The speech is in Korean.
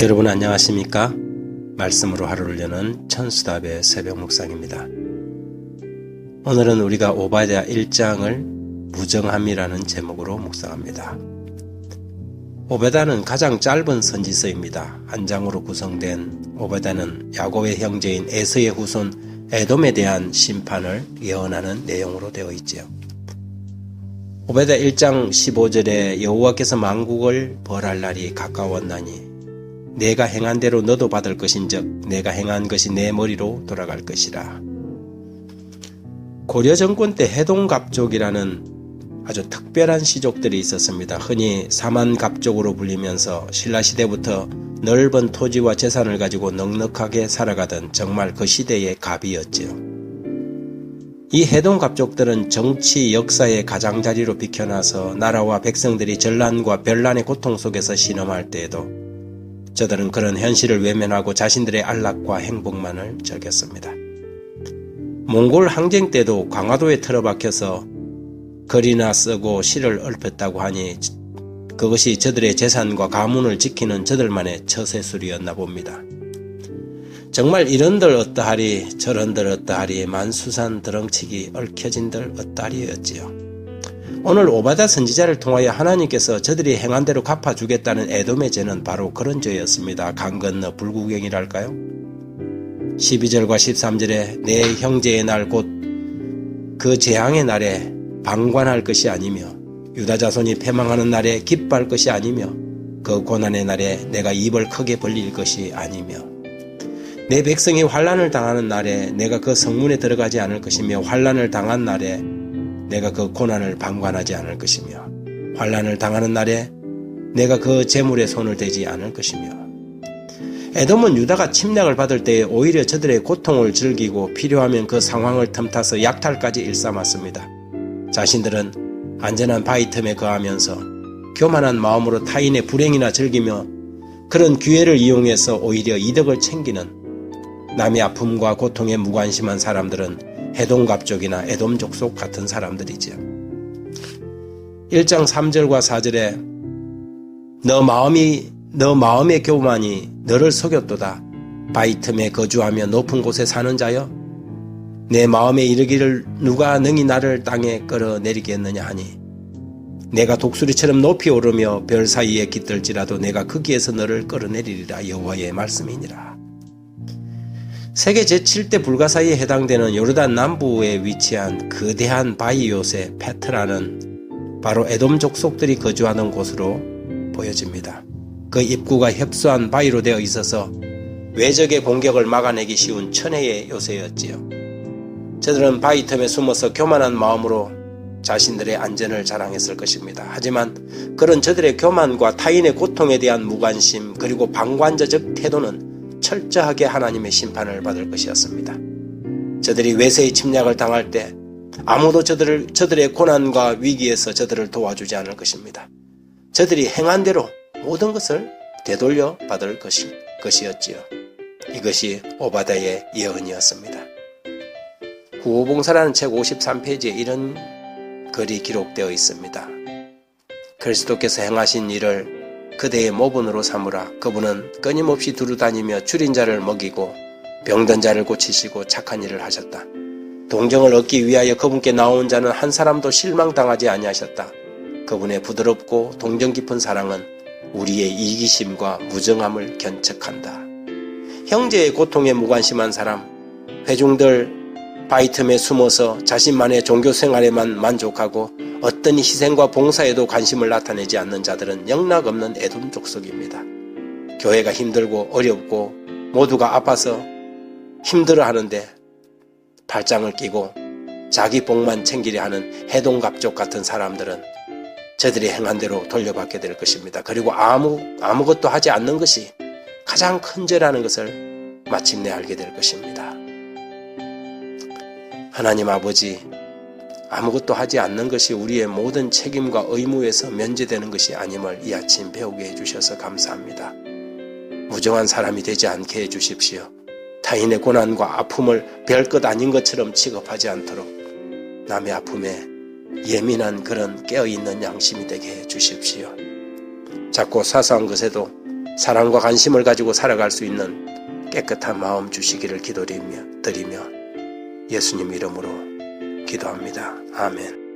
여러분 안녕하십니까? 말씀으로 하루를 여는 천수답의 새벽 묵상입니다. 오늘은 우리가 오바댜 1장을 무정함이라는 제목으로 묵상합니다. 오베다는 가장 짧은 선지서입니다. 한 장으로 구성된 오베다는 야곱의 형제인 에서의 후손 에돔에 대한 심판을 예언하는 내용으로 되어 있지요. 오베다 1장 15절에 여호와께서 만국을 벌할 날이 가까웠나니 내가 행한 대로 너도 받을 것인즉 내가 행한 것이 내 머리로 돌아갈 것이라. 고려 정권 때 해동갑족이라는 아주 특별한 시족들이 있었습니다. 흔히 사만갑족으로 불리면서 신라 시대부터 넓은 토지와 재산을 가지고 넉넉하게 살아가던 정말 그 시대의 갑이었지요. 이 해동갑족들은 정치 역사의 가장자리로 비켜나서 나라와 백성들이 전란과 별난의 고통 속에서 신음할 때에도 저들은 그런 현실을 외면하고 자신들의 안락과 행복만을 즐겼습니다. 몽골 항쟁 때도 강화도에 틀어박혀서 글이나 쓰고 시를 읊었다고 하니 그것이 저들의 재산과 가문을 지키는 저들만의 처세술이었나 봅니다. 정말 이런들 어떠하리 저런들 어떠하리 만수산 드렁치기 얽혀진들 어떠하리였지요. 오늘 오바다 선지자를 통하여 하나님께서 저들이 행한 대로 갚아주겠다는 애돔의 죄는 바로 그런 죄였습니다. 강 건너 불구경이랄까요? 12절과 13절에 내 형제의 날 곧 그 재앙의 날에 방관할 것이 아니며 유다 자손이 패망하는 날에 기뻐할 것이 아니며 그 고난의 날에 내가 입을 크게 벌릴 것이 아니며 내 백성이 환란을 당하는 날에 내가 그 성문에 들어가지 않을 것이며 환란을 당한 날에 내가 그 고난을 방관하지 않을 것이며 환란을 당하는 날에 내가 그 재물에 손을 대지 않을 것이며 에돔은 유다가 침략을 받을 때에 오히려 저들의 고통을 즐기고 필요하면 그 상황을 틈타서 약탈까지 일삼았습니다. 자신들은 안전한 바위 틈에 거하면서 교만한 마음으로 타인의 불행이나 즐기며 그런 기회를 이용해서 오히려 이득을 챙기는 남의 아픔과 고통에 무관심한 사람들은 해동갑족이나 에돔족 속 같은 사람들이지요. 1장 3절과 4절에 너 마음이 너 마음의 교만이 너를 속였도다. 바위 틈에 거주하며 높은 곳에 사는 자여 내 마음에 이르기를 누가 능히 나를 땅에 끌어내리겠느냐 하니 내가 독수리처럼 높이 오르며 별 사이에 깃들지라도 내가 거기에서 너를 끌어내리리라 여호와의 말씀이니라. 세계 제7대 불가사의에 해당되는 요르단 남부에 위치한 거대한 요새 페트라는 바로 에돔 족속들이 거주하는 곳으로 보여집니다. 그 입구가 협소한 바위로 되어 있어서 외적의 공격을 막아내기 쉬운 천혜의 요새였지요. 저들은 바위 틈에 숨어서 교만한 마음으로 자신들의 안전을 자랑했을 것입니다. 하지만 그런 저들의 교만과 타인의 고통에 대한 무관심 그리고 방관자적 태도는 철저하게 하나님의 심판을 받을 것이었습니다. 저들이 외세의 침략을 당할 때 아무도 저들을, 저들의 고난과 위기에서 저들을 도와주지 않을 것입니다. 저들이 행한 대로 모든 것을 되돌려 받을 것이, 것이었지요. 이것이 오바다의 예언이었습니다. 구호봉사라는 책 53페이지에 이런 글이 기록되어 있습니다. 그리스도께서 행하신 일을 그대의 모분으로 삼으라. 그분은 끊임없이 두루다니며 줄인 자를 먹이고 병든 자를 고치시고 착한 일을 하셨다. 동정을 얻기 위하여 그분께 나온 자는 한 사람도 실망당하지 아니하셨다. 그분의 부드럽고 동정 깊은 사랑은 우리의 이기심과 무정함을 견척한다. 형제의 고통에 무관심한 사람, 회중들 바위 틈에 숨어서 자신만의 종교 생활에만 만족하고 어떤 희생과 봉사에도 관심을 나타내지 않는 자들은 영락없는 애돔 족속입니다. 교회가 힘들고 어렵고 모두가 아파서 힘들어 하는데 발장을 끼고 자기 복만 챙기려 하는 해동갑족 같은 사람들은 저들이 행한 대로 돌려받게 될 것입니다. 그리고 아무, 아무것도 하지 않는 것이 가장 큰 죄라는 것을 마침내 알게 될 것입니다. 하나님 아버지, 아무것도 하지 않는 것이 우리의 모든 책임과 의무에서 면제되는 것이 아님을 이 아침 배우게 해주셔서 감사합니다. 무정한 사람이 되지 않게 해주십시오. 타인의 고난과 아픔을 별 것 아닌 것처럼 취급하지 않도록 남의 아픔에 예민한 그런 깨어있는 양심이 되게 해주십시오. 작고 사소한 것에도 사랑과 관심을 가지고 살아갈 수 있는 깨끗한 마음 주시기를 기도드리며 예수님 이름으로 기도합니다. 아멘.